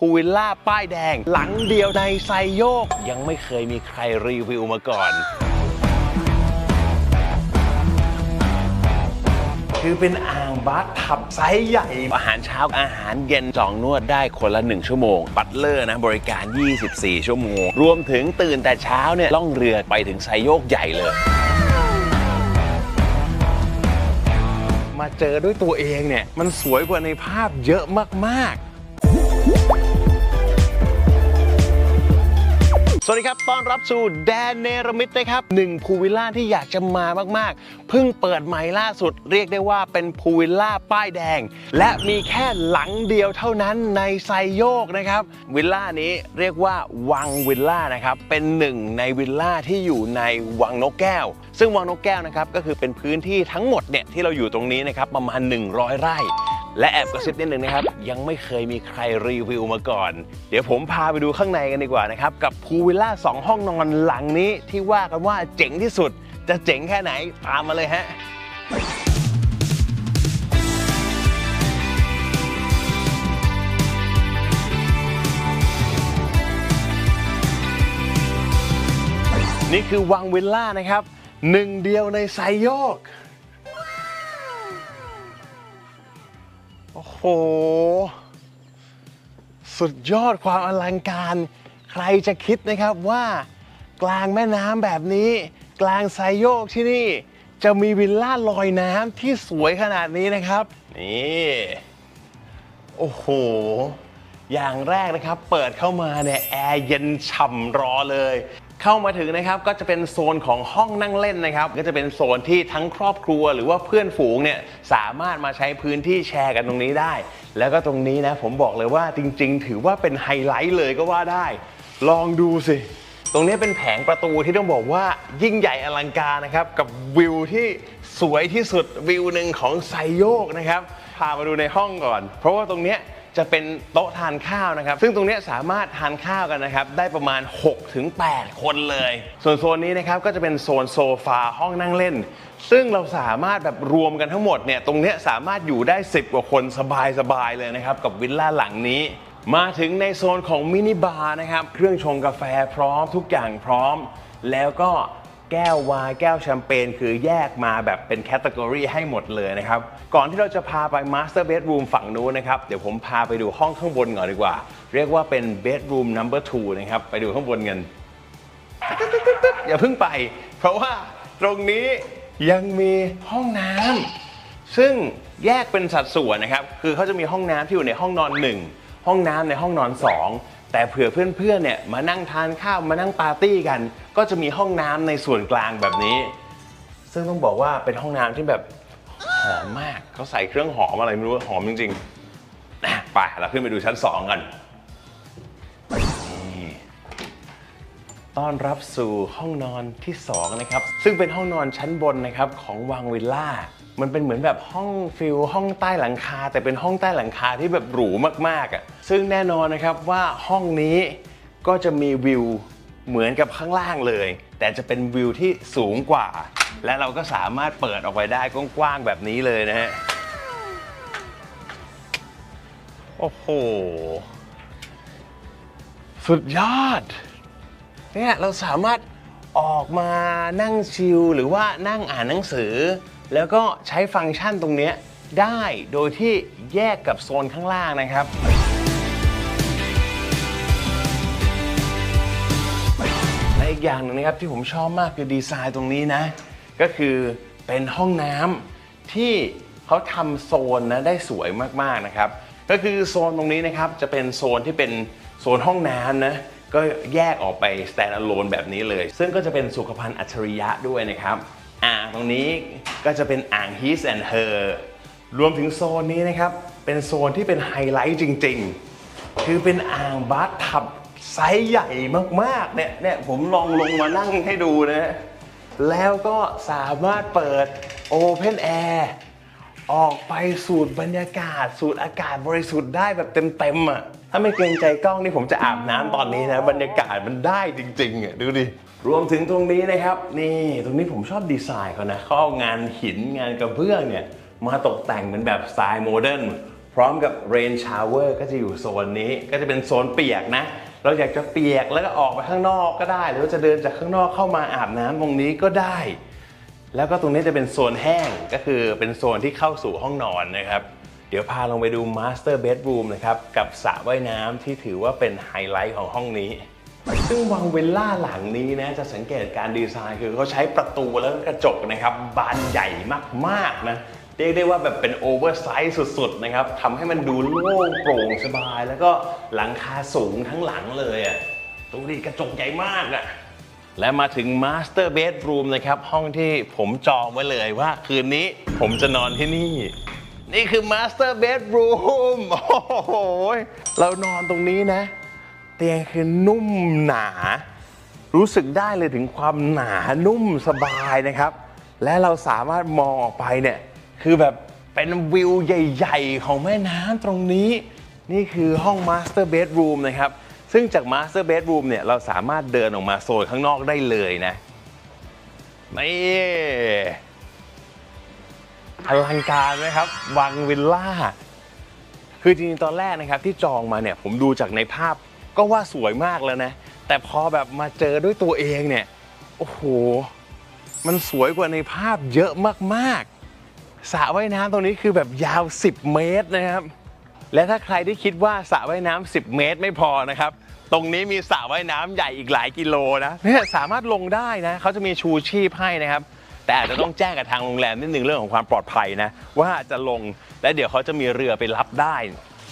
พูวิลล่าป้ายแดง หลังเดียวในไซโยก ยังไม่เคยมีใครรีวิวมาก่อน คือเป็นอ่างบาร์ทับไซส์ใหญ่ อาหารเช้าอาหารเย็นจองนวดได้คนละ 1 ชั่วโมง บัตเลอร์นะบริการ 24 ชั่วโมง รวมถึงตื่นแต่เช้าเนี่ยล่องเรือไปถึงไซโยกใหญ่เลย มาเจอด้วยตัวเองเนี่ย มันสวยกว่าในภาพเยอะมาก ๆ สวัสดีครับ ต้อนรับสู่แดนเนรมิตนะครับหนึ่งพูลวิลล่าที่อยากจะมามากๆ เพิ่งเปิดใหม่ล่าสุด เรียกได้ว่าเป็นพูลวิลล่าป้ายแดง และมีแค่หลังเดียวเท่านั้นในไซโยกนะครับ วิลล่านี้เรียกว่าวังวิลล่านะครับเป็นหนึ่งในวิลล่าที่อยู่ในวังนกแก้ว ซึ่งวังนกแก้วนะครับก็คือเป็นพื้นที่ทั้งหมดเนี่ยที่เราอยู่ตรงนี้นะครับประมาณ 100 ไร่ และแอบกระซิบนิดนึงนะครับ ยังไม่เคยมีใครรีวิวมาก่อน เดี๋ยวผมพาไปดูข้างในกันดีกว่านะครับ กับพูลวิลล่า 2 ห้องนอนหลังนี้ที่ว่ากันว่าเจ๋งที่สุด จะเจ๋งแค่ไหนตามมาเลยฮะนี่คือวังวิลล่านะครับหนึ่งเดียวในไซโยก โอ้โห สุดยอดความอลังการ ใครจะคิดนะครับว่ากลางแม่น้ำแบบนี้ กลางไซโยกที่นี่ จะมีวิลล่าลอยน้ำที่สวยขนาดนี้นะครับ นี่โอ้โห อย่างแรกนะครับ เปิดเข้ามาเนี่ยแอร์เย็นฉ่ำรอเลย เข้ามาถึงนะครับก็จะเป็นโซนของห้องนั่งเล่นนะครับ ก็จะเป็นโซนที่ทั้งครอบครัวหรือว่าเพื่อนฝูงเนี่ยสามารถมาใช้พื้นที่แชร์กันตรงนี้ได้ แล้วก็ตรงนี้นะผมบอกเลยว่าจริง ๆ ถือว่าเป็นไฮไลท์เลยก็ว่าได้ ลองดูสิตรงนี้เป็นแผงประตูที่ต้องบอกว่ายิ่งใหญ่อลังการนะครับกับวิวที่สวยที่สุดวิวหนึ่งของไซโยกนะครับพามาดูในห้องก่อน เพราะว่าตรงนี้ จะเป็นโต๊ะทานข้าวนะครับ ซึ่งตรงนี้สามารถทานข้าวกันนะครับ ได้ประมาณ 6-8 คนเลย ส่วนโซนนี้นะครับก็จะเป็นโซนโซฟาห้องนั่งเล่น ซึ่งเราสามารถแบบรวมกันทั้งหมดเนี่ยตรงนี้สามารถอยู่ได้ 10 กว่าคนสบายๆเลยนะครับ กับวิลล่าหลังนี้มาถึงในโซนของมินิบาร์นะครับ เครื่องชงกาแฟพร้อมทุกอย่างพร้อม แล้วก็ แก้ววายแก้วแชมเปญคือแยกมาแบบเป็นแคตตากรีให้หมดเลยนะครับ ก่อนที่เราจะพาไปมาสเตอร์เบดรูมฝั่งนู้นนะครับ เดี๋ยวผมพาไปดูห้องข้างบนก่อนดีกว่า เรียกว่าเป็นเบดรูมนัมเบอร์2นะครับ ไปดูข้างบนกัน อย่าเพิ่งไป เพราะว่าตรงนี้ยังมีห้องน้ำซึ่งแยกเป็นสัดส่วนนะครับ คือเขาจะมีห้องน้ำที่อยู่ในห้องนอนหนึ่งห้องน้ำในห้องนอนสอง แต่เผื่อเพื่อนๆเนี่ยมานั่งทานข้าวมานั่งปาร์ตี้กัน ก็จะมีห้องน้ำในส่วนกลางแบบนี้ ซึ่งต้องบอกว่าเป็นห้องน้ำที่แบบหอมมากเขาใส่เครื่องหอมอะไรไม่รู้หอมจริงๆนะไปเราขึ้นไปดูชั้นสองกันต้อนรับสู่ห้องนอนที่ 2 นะครับ ซึ่งเป็นห้องนอนชั้นบนนะครับของวังวิลล่า มันเป็นเหมือนแบบห้องฟิลห้องใต้หลังคา แต่เป็นห้องใต้หลังคาที่แบบหรูมากๆอะซึ่งแน่นอนนะครับว่าห้องนี้ก็จะมีวิวเหมือนกับข้างล่างเลย แต่จะเป็นวิวที่สูงกว่า และเราก็สามารถเปิดออกไปได้กว้างๆแบบนี้เลยนะฮะโอ้โห สุดยอด เนี่ยเราสามารถออกมานั่งชิลหรือว่านั่งอ่านหนังสือ แล้วก็ใช้ฟังก์ชันตรงนี้ได้โดยที่แยกกับโซนข้างล่างนะครับและอีกอย่างหนึ่งนะครับที่ผมชอบมากคือดีไซน์ตรงนี้นะ ก็คือเป็นห้องน้ำที่เขาทำโซนนะได้สวยมากๆนะครับ ก็คือโซนตรงนี้นะครับจะเป็นโซนที่เป็นโซนห้องน้ำนะก็แยกออกไป stand alone แบบนี้เลย ซึ่งก็จะเป็นสุขภัณฑ์อัจฉริยะด้วยนะครับ อ่างตรงนี้ก็จะเป็นอ่าง his and her รวมถึงโซนนี้นะครับ เป็นโซนที่เป็นไฮไลท์จริง ๆ คือเป็นอ่างบาร์ทับไซส์ใหญ่มากๆเนี่ยเนี่ยผมลองลงมานั่งให้ดูนะ แล้วก็สามารถเปิด Open Air ออกไปสูดบรรยากาศ สูดอากาศบริสุทธิ์ได้แบบเต็มๆอะถ้าไม่เกรงใจกล้องนี่ผมจะอาบน้ำตอนนี้นะ บรรยากาศมันได้จริงๆอะดูดิ รวมถึงตรงนี้นะครับ นี่ตรงนี้ผมชอบดีไซน์เขานะเขาเอางานหินงานกระเบื้องเนี่ย มาตกแต่งเป็นแบบสไตล์โมเดิร์นพร้อมกับ rain shower ก็จะอยู่โซนนี้ก็จะเป็นโซนเปียกนะ เราอยากจะเปียกแล้วก็ออกไปข้างนอกก็ได้ หรือว่าจะเดินจากข้างนอกเข้ามาอาบน้ำตรงนี้ก็ได้ แล้วก็ตรงนี้จะเป็นโซนแห้งก็คือเป็นโซนที่เข้าสู่ห้องนอนนะครับ เดี๋ยวพาลงไปดู Master Bedroom นะครับกับสระว่ายน้ำที่ถือว่าเป็นไฮไลท์ของห้องนี้ ซึ่งวังเวลล่าหลังนี้นะจะสังเกตการดีไซน์คือเขาใช้ประตูแล้วก็กระจกนะครับบานใหญ่มากๆนะเรียกได้ว่าแบบเป็นโอเวอร์ไซส์สุดๆนะครับทำให้มันดูโล่งโปร่งสบาย แล้วก็หลังคาสูงทั้งหลังเลยอะดูดิกระจกใหญ่มากอะและมาถึง Master Bedroom นะครับ ห้องที่ผมจองไว้เลยว่าคืนนี้ผมจะนอนที่นี่ นี่คือ Master Bedroom โอ้โห เรานอนตรงนี้นะ เตียงคือนุ่มหนา รู้สึกได้เลยถึงความหนานุ่มสบายนะครับ และเราสามารถมองออกไปเนี่ยคือแบบเป็นวิวใหญ่ ๆ ของแม่น้ำตรงนี้ นี่คือห้อง Master Bedroom นะครับ ซึ่งจาก Master Bedroom เนี่ยเราสามารถเดินออกมาโซนข้างนอกได้เลยนะนี่อลังการไหมครับ วังวิลล่า คือจริงๆ ตอนแรกนะครับที่จองมาเนี่ยผมดูจากในภาพ ก็ว่าสวยมากแล้วนะ แต่พอแบบมาเจอด้วยตัวเองเนี่ย โอ้โห มันสวยกว่าในภาพเยอะมากๆสระว่ายน้ำตรงนี้คือแบบยาว 10 เมตรนะครับ และถ้าใครที่คิดว่าสระว่ายน้ำ10 เมตรไม่พอนะครับ ตรงนี้มีสระว่ายน้ำใหญ่อีกหลายกิโลนะเนี่ยสามารถลงได้นะเขาจะมีชูชีพให้นะครับแต่อาจจะต้องแจ้งกับทางโรงแรมนิดนึงเรื่องของความปลอดภัยนะ ว่าจะลงและเดี๋ยวเขาจะมีเรือไปรับได้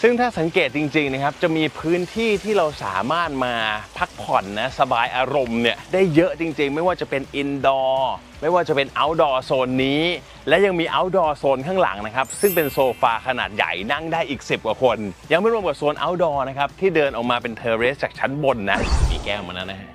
ซึ่งถ้าสังเกตจริงๆนะครับจะมีพื้นที่ที่เราสามารถมาพักผ่อนนะสบายอารมณ์เนี่ยได้เยอะจริงๆ ไม่ว่าจะเป็นอินดอร์ไม่ว่าจะเป็นเอาท์ดอร์โซนนี้ และยังมีเอาท์ดอร์โซนข้างหลังนะครับ ซึ่งเป็นโซฟาขนาดใหญ่นั่งได้อีก 10 กว่าคน ยังไม่รวมกับโซนเอาท์ดอร์นะครับ ที่เดินออกมาเป็นเทอร์เรสจากชั้นบนนะ มีแก้วมาแล้วนะฮะ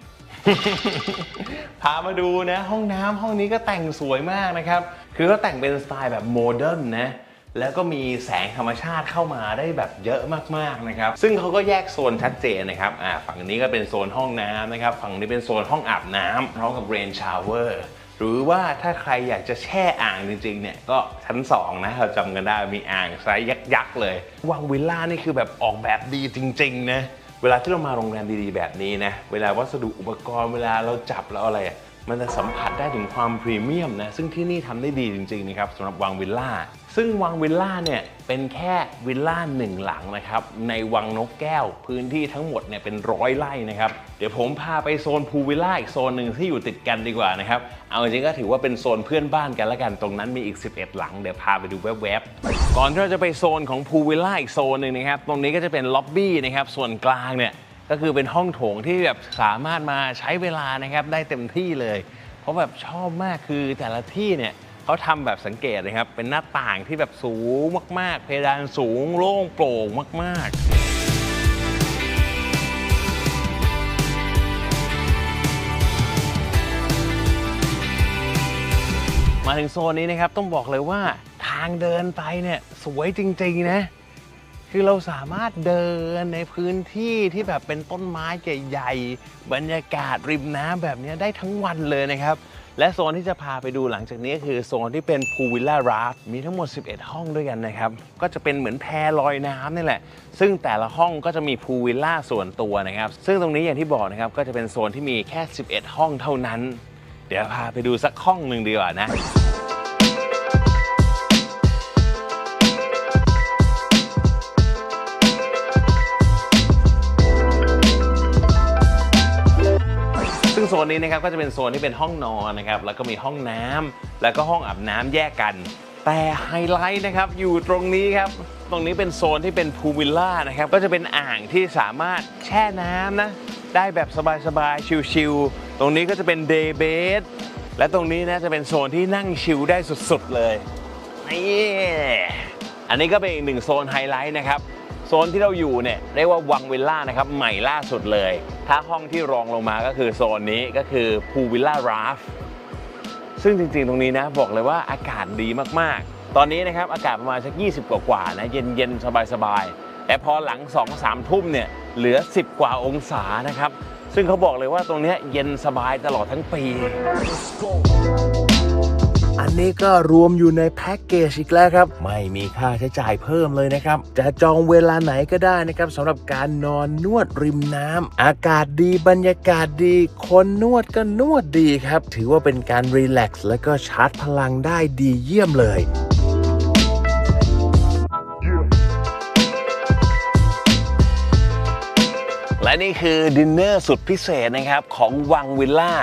พามาดูนะ ห้องน้ำห้องนี้ก็แต่งสวยมากนะครับ คือก็แต่งเป็นสไตล์แบบโมเดิร์นนะ แล้วก็มีแสงธรรมชาติเข้ามาได้แบบเยอะมากๆนะครับ ซึ่งเขาก็แยกโซนชัดเจนนะครับอ่าฝั่งนี้ก็เป็นโซนห้องน้ำนะครับ ฝั่งนี้เป็นโซนห้องอาบน้ำพร้อมกับเรนชาวเวอร์หรือว่าถ้าใครอยากจะแช่อ่างจริงๆ เนี่ยก็ชั้น 2 นะเราจำกันได้มีอ่างไซส์ยักษ์ ๆ เลย วังวิลล่านี่คือแบบออกแบบดีจริง ๆ นะ เวลาที่เรามาโรงแรมดีๆ แบบนี้นะ เวลาวัสดุอุปกรณ์เวลาเราจับแล้วอะไรอะมันจะสัมผัสได้ถึงความพรีเมียมนะ ซึ่งที่นี่ทำได้ดีจริง ๆ นะครับสำหรับวังวิลล่าซึ่งวังวิลล่าเนี่ยเป็นแค่วิลล่าหนึ่งหลังนะครับ ในวังนกแก้วพื้นที่ทั้งหมดเนี่ยเป็นร้อยไร่นะครับ เดี๋ยวผมพาไปโซนพูวิลล่าอีกโซนหนึ่งที่อยู่ติดกันดีกว่านะครับ เอาจริงๆก็ถือว่าเป็นโซนเพื่อนบ้านกันละกันตรงนั้นมีอีก 11 หลังเดี๋ยวพาไปดูแวบๆก่อนที่เราจะไปโซนของพูวิลล่าอีกโซนหนึ่งนะครับตรงนี้ก็จะเป็นล็อบบี้นะครับส่วนกลางเนี่ยก็คือเป็นห้องโถงที่แบบสามารถมาใช้เวลานะครับได้เต็มที่เลย เพราะแบบชอบมากคือแต่ละที่เนี่ย เขาทำแบบสังเกตนะครับ เป็นหน้าต่างที่แบบสูงมาก ๆ เพดานสูงโล่งโปร่งมาก ๆมาถึงโซนนี้นะครับต้องบอกเลยว่าทางเดินไปเนี่ยสวยจริงๆนะคือเราสามารถเดินในพื้นที่ที่แบบเป็นต้นไม้ใหญ่ๆบรรยากาศริมน้ำแบบนี้ได้ทั้งวันเลยนะครับ และโซนที่จะพาไปดูหลังจากนี้คือโซนที่เป็นพูวิลล่าราฟมีทั้งหมด 11 ห้องด้วยกันนะครับ ก็จะเป็นเหมือนแพลอยน้ำนี่แหละ ซึ่งแต่ละห้องก็จะมีพูวิลล่าส่วนตัวนะครับ ซึ่งตรงนี้อย่างที่บอกนะครับก็จะเป็นโซนที่มีแค่ 11 ห้องเท่านั้น เดี๋ยวพาไปดูสักห้องหนึ่งดีกว่านะ โซนนี้นะครับก็จะเป็นโซนที่เป็นห้องนอนนะครับแล้วก็มีห้องน้ำแล้วก็ห้องอาบน้ำแยกกัน แต่ไฮไลท์นะครับอยู่ตรงนี้ครับตรงนี้เป็นโซนที่เป็นพูลวิลล่านะครับก็จะเป็นอ่างที่สามารถแช่น้ำนะได้แบบสบายๆชิลๆตรงนี้ก็จะเป็นเดย์เบดและตรงนี้นะจะเป็นโซนที่นั่งชิลได้สุดๆเลยนี่อันนี้ก็เป็นอีกหนึ่งโซนไฮไลท์นะครับ โซนที่เราอยู่เนี่ยเรียกว่าวังวิลล่านะครับใหม่ล่าสุดเลย ถ้าห้องที่รองลงมาก็คือโซนนี้ก็คือพูวิลล่าราฟซึ่งจริงๆตรงนี้นะบอกเลยว่าอากาศดีมากๆ ตอนนี้นะครับอากาศประมาณสัก 20 กว่าๆนะเย็นๆ สบายๆแต่พอหลัง 2-3 ทุ่มเนี่ยเหลือ 10 กว่าองศานะครับ ซึ่งเขาบอกเลยว่าตรงเนี้ยเย็นสบายตลอดทั้งปี อันนี้ก็รวมอยู่ในแพ็กเกจอีกแล้วครับ ไม่มีค่าใช้จ่ายเพิ่มเลยนะครับ จะจองเวลาไหนก็ได้นะครับสำหรับการนอนนวดริมน้ำ อากาศดีบรรยากาศดี คนนวดก็นวดดีครับ ถือว่าเป็นการรีแลกซ์และก็ชาร์จพลังได้ดีเยี่ยมเลยและนี่คือดินเนอร์สุดพิเศษนะครับ ของวังวิลล่า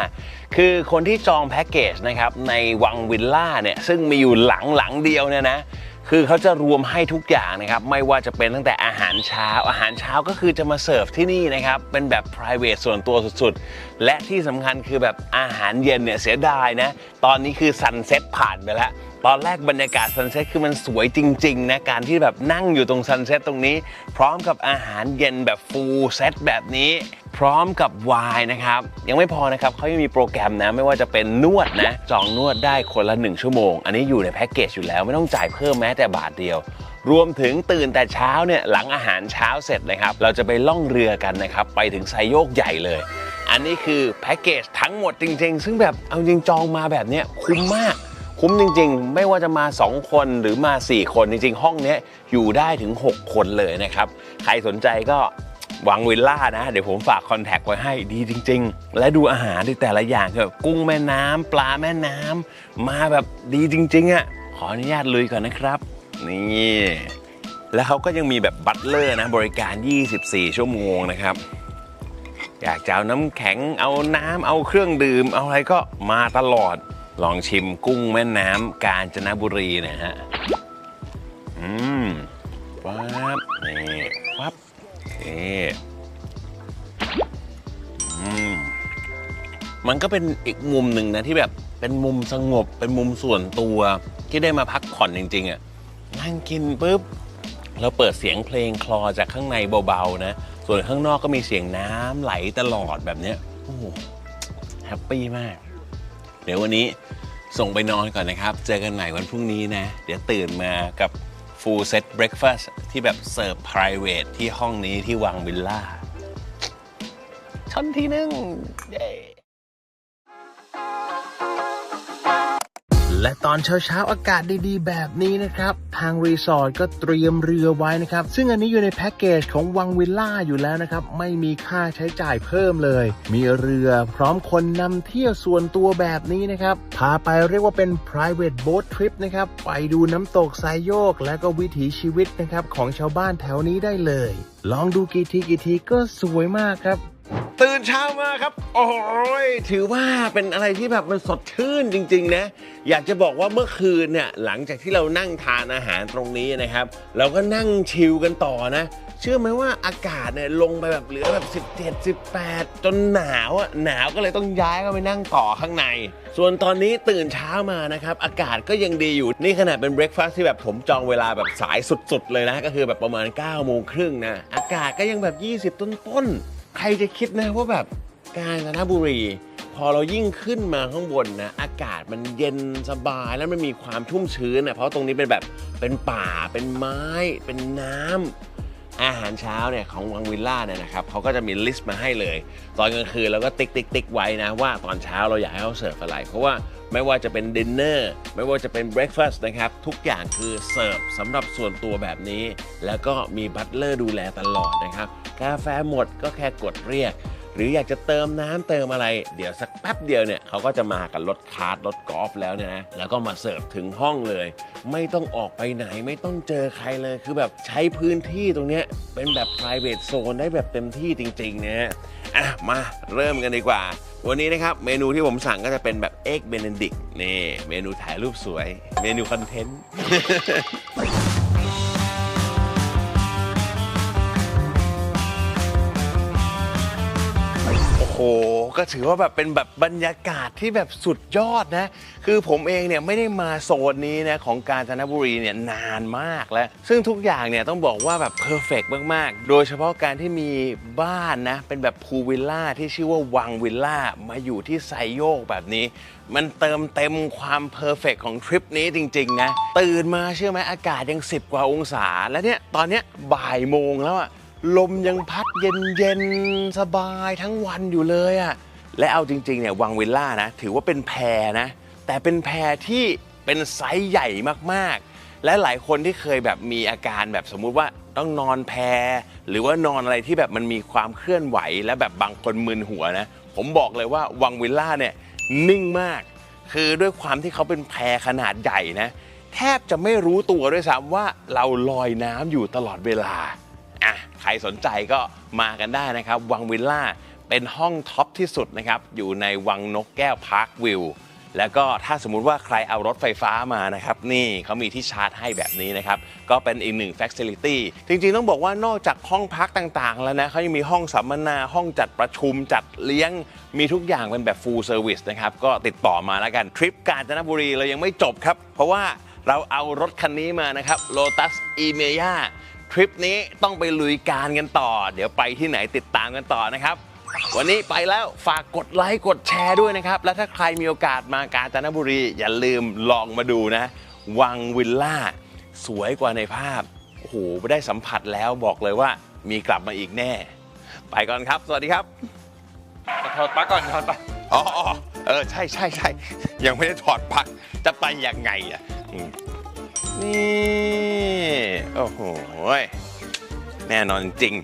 คือคนที่จองแพ็กเกจนะครับในวังวิลล่าเนี่ยซึ่งมีอยู่หลังหลังเดียวเนี่ยนะคือเขาจะรวมให้ทุกอย่างนะครับ ไม่ว่าจะเป็นตั้งแต่อาหารเช้า อาหารเช้าก็คือจะมาเสิร์ฟที่นี่นะครับ เป็นแบบ p r i v a t e ส่วนตัวสุดๆ และที่สำคัญคือแบบอาหารเย็นเนี่ยเสียดายนะ ตอนนี้คือซันเซ็ตผ่านไปแล้ว ตอนแรกบรรยากาศซันเซ็ตคือมันสวยจริง ๆ นะ การที่แบบนั่งอยู่ตรงซันเซ็ตตรงนี้ พร้อมกับอาหารเย็นแบบฟูลเซ็ตแบบนี้ พร้อมกับวน์นะครับ ยังไม่พอนะครับเขายังมีโปรแกรมนะ ไม่ว่าจะเป็นนวดนะ จองนวดได้คนละ 1 ชั่วโมง อันนี้อยู่ในแพ็กเกจอยู่แล้วไม่ต้องจ่ายเพิ่มแม้แต่บาทเดียว รวมถึงตื่นแต่เช้าเนี่ยหลังอาหารเช้าเสร็จนะครับ เราจะไปล่องเรือกันนะครับ ไปถึงไซโยกใหญ่เลย อันนี้คือแพ็กเกจทั้งหมดจริง ๆ ซึ่งแบบเอาจริงจองมาแบบเนี้ยคุ้มมากคุ้มจริงๆ ไม่ว่าจะมา 2 คนหรือมา 4 คนจริงๆ ห้องเนี้ยอยู่ได้ถึง 6 คนเลยนะครับ ใครสนใจก็ วังวิลล่านะ เดี๋ยวผมฝากคอนแทคไว้ให้ดีจริง ๆ และดูอาหารที่แต่ละอย่างคือกุ้งแม่น้ำปลาแม่น้ำมาแบบดีจริง ๆอะ่ะขออนุญาตลุยก่อนนะครับ นี่แล้วเขาก็ยังมีแบบบัตเลอร์นะบริการ 24 ชั่วโมงนะครับ อยากจะเอาน้ำแข็งเอาน้ำเอาเครื่องดื่ม เอาอะไรก็มาตลอดลองชิมกุ้งแม่น้ำกาญจนบุรีนะฮะ อืมปั๊บนี่ปั๊บ มมันก็เป็นอีกมุมหนึ่งนะที่แบบเป็นมุมสงบเป็นมุมส่วนตัวที่ได้มาพักผ่อนจริง ๆอะ่ะนั่งกินปุ๊บเราเปิดเสียงเพลงคลอจากข้างในเบาๆนะ ส่วนข้างนอกก็มีเสียงน้ำไหลตลอดแบบเนี้ยโอ้โหแฮปปี้มาก เดี๋ยววันนี้ส่งไปนอนก่อนนะครับ เจอกันใหม่วันพรุ่งนี้นะ เดี๋ยวตื่นมากับ full set breakfast ที่แบบเสิร์ฟ private ที่ห้องนี้ที่วังวิลล่าชั้นที่หนึ่งเย้ และตอนเช้าๆอากาศดีๆ แบบนี้นะครับ ทางรีสอร์ทก็เตรียมเรือไว้นะครับ ซึ่งอันนี้อยู่ในแพ็กเกจของวังวิลล่าอยู่แล้วนะครับ ไม่มีค่าใช้จ่ายเพิ่มเลย มีเรือพร้อมคนนำเที่ยวส่วนตัวแบบนี้นะครับ พาไปเรียกว่าเป็น private boat trip นะครับ ไปดูน้ำตกสายโยก และก็วิถีชีวิตนะครับของชาวบ้านแถวนี้ได้เลย ลองดูกี่ทีกี่ทีก็สวยมากครับ ตื่นเช้ามาครับ โอ้ยถือว่าเป็นอะไรที่แบบมันสดชื่นจริง ๆ นะ อยากจะบอกว่าเมื่อคืนเนี่ยหลังจากที่เรานั่งทานอาหารตรงนี้นะครับ เราก็นั่งชิลกันต่อนะ เชื่อไหมว่าอากาศเนี่ยลงไปแบบเหลือแบบ 17 18 จนหนาวอะหนาวก็เลยต้องย้ายเข้าไปนั่งต่อข้างใน ส่วนตอนนี้ตื่นเช้ามานะครับ อากาศก็ยังดีอยู่นี่ขนาดเป็นเบรคฟาสต์ที่แบบผมจองเวลาแบบสายสุดๆเลยนะก็คือแบบประมาณ9โมงครึ่งนะอากาศก็ยังแบบ 20 ต้นๆ ใครจะคิดนะว่าแบบกาญจนบุรี พอเรายิ่งขึ้นมาข้างบนนะ อากาศมันเย็นสบายแล้วมันมีความชุ่มชื้นนะเพราะตรงนี้เป็นแบบเป็นป่าเป็นไม้ เป็นน้ำอาหารเช้าเนี่ยของวังวิลล่าเนี่ยนะครับเขาก็จะมีลิสต์มาให้เลย ตอนกลางคืนเราก็ติ๊กติ๊กติ๊กไว้นะว่าตอนเช้าเราอยากให้เขาเสิร์ฟอะไร เพราะว่าไม่ว่าจะเป็นดินเนอร์ไม่ว่าจะเป็นเบรคฟาสต์นะครับ ทุกอย่างคือเสิร์ฟสำหรับส่วนตัวแบบนี้ แล้วก็มีบัตเลอร์ดูแลตลอดนะครับ กาแฟหมดก็แค่กดเรียก หรืออยากจะเติมน้ำเติมอะไร เดี๋ยวสักแป๊บเดียวเนี่ยเขาก็จะมากับรถคาร์ทรถกอล์ฟแล้วเนี่ยนะแล้วก็มาเสิร์ฟถึงห้องเลย ไม่ต้องออกไปไหนไม่ต้องเจอใครเลย คือแบบใช้พื้นที่ตรงเนี้ยเป็นแบบ private zone ได้แบบเต็มที่จริงๆนะอะมาเริ่มกันดีกว่า วันนี้นะครับเมนูที่ผมสั่งก็จะเป็นแบบเอ็กเบนดิกนี่เมนูถ่ายรูปสวย เมนูคอนเทนต์ ก็ถือว่าแบบเป็นแบบบรรยากาศที่แบบสุดยอดนะ คือผมเองเนี่ยไม่ได้มาโซนนี้นะของกาญจนบุรีเนี่ยนานมากแล้ว ซึ่งทุกอย่างเนี่ยต้องบอกว่าแบบเพอร์เฟกมาก ๆ โดยเฉพาะการที่มีบ้านนะ เป็นแบบพูวิลล่าที่ชื่อว่าวังวิลล่ามาอยู่ที่ไซโยกแบบนี้ มันเติมเต็มความเพอร์เฟกของทริปนี้จริง ๆ นะ ตื่นมาเชื่อไหมอากาศยัง 10 กว่าองศา แล้วเนี่ยตอนเนี้ยบ่ายโมงแล้วอะ ลมยังพัดเย็นๆ สบายทั้งวันอยู่เลยอะ่ะและเอาจริงๆเนี่ยวังวิลล่านะ ถือว่าเป็นแพรนะ แต่เป็นแพที่เป็นไซส์ใหญ่มากๆ และหลายคนที่เคยแบบมีอาการแบบสมมุติว่าต้องนอนแพหรือว่านอนอะไรที่แบบมันมีความเคลื่อนไหว และแบบบางคนมึนหัวนะ ผมบอกเลยว่าวังวิลล่าเนี่ยนิ่งมาก คือด้วยความที่เขาเป็นแพขนาดใหญ่นะ แทบจะไม่รู้ตัวด้วยซ้ำว่าเราลอยน้ำอยู่ตลอดเวลา อะใครสนใจก็มากันได้นะครับ วังวิลล่าเป็นห้องท็อปที่สุดนะครับ อยู่ในวังนกแก้วพาร์ควิวแล้วก็ถ้าสมมุติว่าใครเอารถไฟฟ้ามานะครับ นี่เขามีที่ชาร์จให้แบบนี้นะครับ ก็เป็นอีกหนึ่ง Facility จริงๆ ต้องบอกว่านอกจากห้องพักต่างๆ แล้วนะเขายังมีห้องสัมมนาห้องจัดประชุมจัดเลี้ยง มีทุกอย่างเป็นแบบ full service นะครับ ก็ติดต่อมาแล้วกัน ทริปกาญจนบุรีเรายังไม่จบครับ เพราะว่าเราเอารถคันนี้มานะครับ Lotus e m e a ทริปนี้ต้องไปลุยการกันต่อ เดี๋ยวไปที่ไหนติดตามกันต่อนะครับ วันนี้ไปแล้วฝากกดไลค์กดแชร์ด้วยนะครับ และถ้าใครมีโอกาสมากาญจนบุรี อย่าลืมลองมาดูนะ วังวิลล่า สวยกว่าในภาพโอ้โหได้สัมผัสแล้วบอกเลยว่ามีกลับมาอีกแน่ ไปก่อนครับ สวัสดีครับถอดปลั๊กก่อนถอดปลั๊กอ๋ออ๋อเออใช่ใช่ใช่ยังไม่ได้ถอดปลั๊กจะไปยังไงอะอืมนี่ โอ้โห แน่นอนจริง